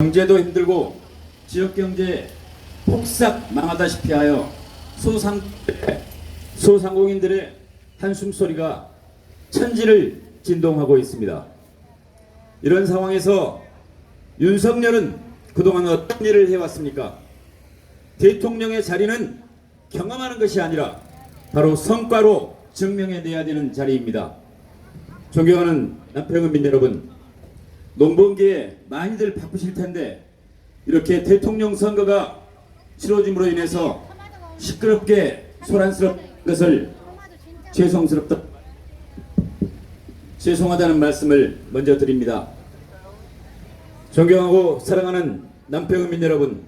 경제도 힘들고 지역 경제 폭삭 망하다시피 하여 소상 소상공인들의 한숨 소리가 천지를 진동하고 있습니다. 이런 상황에서 윤석열은 그동안 어떤 일을 해왔습니까? 대통령의 자리는 경험하는 것이 아니라 바로 성과로 증명해내야 되는 자리입니다. 존경하는 남평은민 여러분, 농번기에 많이들 바쁘실 텐데 이렇게 대통령 선거가 치러짐으로 인해서 시끄럽게 소란스럽 것을 죄송스럽다 죄송하다는 말씀을 먼저 드립니다. 존경하고 사랑하는 남평민 여러분,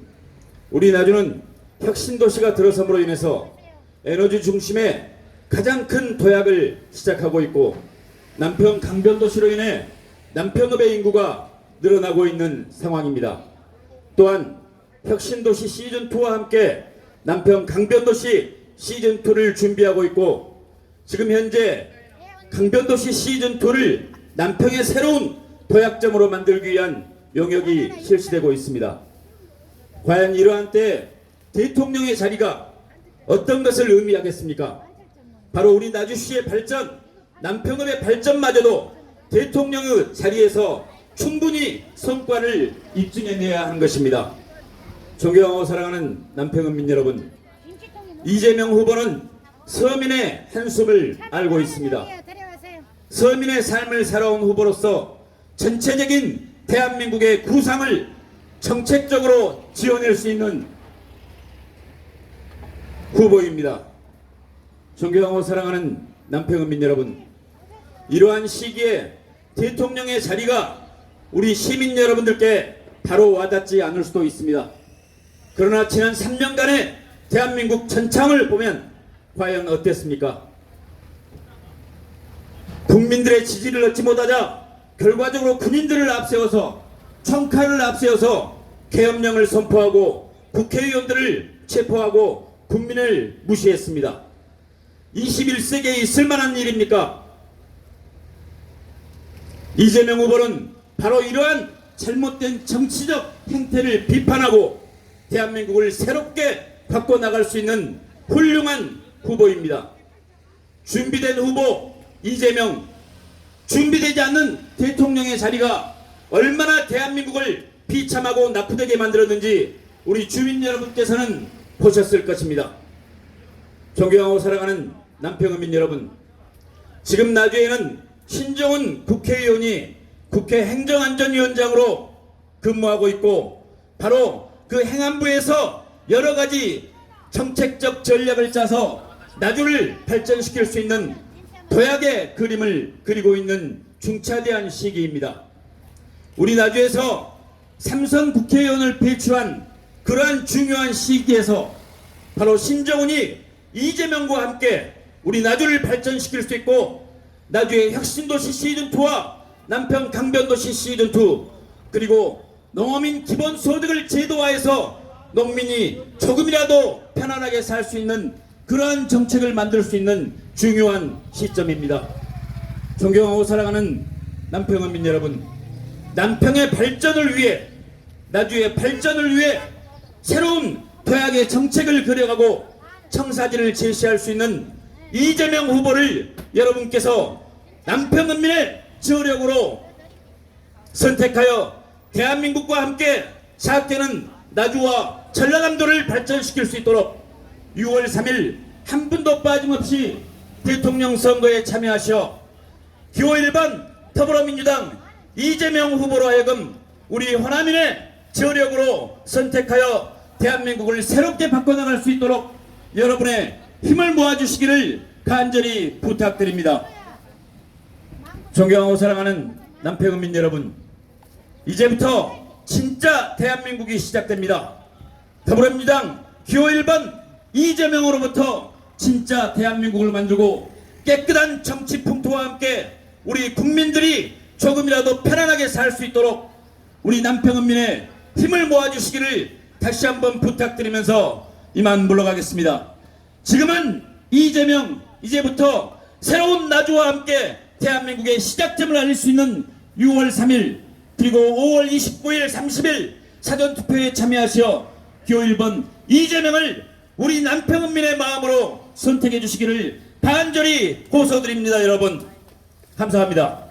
우리 나주는 혁신도시가 들어섬으로 인해서 에너지 중심의 가장 큰 도약을 시작하고 있고 남평 강변도시로 인해 남평읍의 인구가 늘어나고 있는 상황입니다. 또한 혁신도시 시즌2와 함께 남평 강변도시 시즌2를 준비하고 있고 지금 현재 강변도시 시즌2를 남평의 새로운 도약점으로 만들기 위한 용역이 실시되고 있습니다. 과연 이러한 때 대통령의 자리가 어떤 것을 의미하겠습니까? 바로 우리 나주시의 발전, 남평읍의 발전마저도 대통령의 자리에서 충분히 성과를 입증해내야 하는 것입니다. 존경하고 사랑하는 남평읍민 여러분, 이재명 후보는 서민의 한숨을 알고 있습니다. 서민의 삶을 살아온 후보로서 전체적인 대한민국의 구상을 정책적으로 지어낼 수 있는 후보입니다. 존경하고 사랑하는 남평읍민 여러분, 이러한 시기에 대통령의 자리가 우리 시민 여러분들께 바로 와닿지 않을 수도 있습니다. 그러나 지난 3년간의 대한민국 전창을 보면 과연 어땠습니까? 국민들의 지지를 얻지 못하자 결과적으로 군인들을 앞세워서 청칼을 앞세워서 계엄령을 선포하고 국회의원들을 체포하고 국민을 무시했습니다. 21세기에 있을 만한 일입니까? 이재명 후보는 바로 이러한 잘못된 정치적 행태를 비판하고 대한민국을 새롭게 바꿔나갈 수 있는 훌륭한 후보입니다. 준비된 후보 이재명, 준비되지 않는 대통령의 자리가 얼마나 대한민국을 비참하고 나쁘게 만들었는지 우리 주민 여러분께서는 보셨을 것입니다. 존경하고 사랑하는 남평어민 여러분, 지금 나주에는 신정은 국회의원이 국회 행정안전위원장으로 근무하고 있고 바로 그 행안부에서 여러 가지 정책적 전략을 짜서 나주를 발전시킬 수 있는 도약의 그림을 그리고 있는 중차대한 시기입니다. 우리 나주에서 삼선 국회의원을 배출한 그러한 중요한 시기에서 바로 신정훈이 이재명과 함께 우리 나주를 발전시킬 수 있고 나주의 혁신도시 시즌2와 남평 강변도시 시즌2 그리고 농어민 기본소득을 제도화해서 농민이 조금이라도 편안하게 살 수 있는 그러한 정책을 만들 수 있는 중요한 시점입니다. 존경하고 사랑하는 남평어민 여러분, 남평의 발전을 위해 나주의 발전을 위해 새로운 도약의 정책을 그려가고 청사진을 제시할 수 있는 이재명 후보를 여러분께서 남평은민의 저력으로 선택하여 대한민국과 함께 사학되는 나주와 전라남도를 발전시킬 수 있도록 6월 3일 한 분도 빠짐없이 대통령 선거에 참여하셔 기호 1번 더불어민주당 이재명 후보로 하여금 우리 호남인의 저력으로 선택하여 대한민국을 새롭게 바꿔나갈 수 있도록 여러분의 힘을 모아주시기를 간절히 부탁드립니다. 존경하고 사랑하는 남평민 여러분, 이제부터 진짜 대한민국이 시작됩니다. 더불어민주당 기호 1번 이재명으로부터 진짜 대한민국을 만들고 깨끗한 정치 풍토와 함께 우리 국민들이 조금이라도 편안하게 살 수 있도록 우리 남평은민의 힘을 모아주시기를 다시 한번 부탁드리면서 이만 물러가겠습니다. 지금은 이재명 이제부터 새로운 나주와 함께 대한민국의 시작점을 알릴 수 있는 6월 3일 그리고 5월 29일 30일 사전투표에 참여하시어 기호 1번 이재명을 우리 남평은민의 마음으로 선택해 주시기를 간절히 호소드립니다 여러분. 감사합니다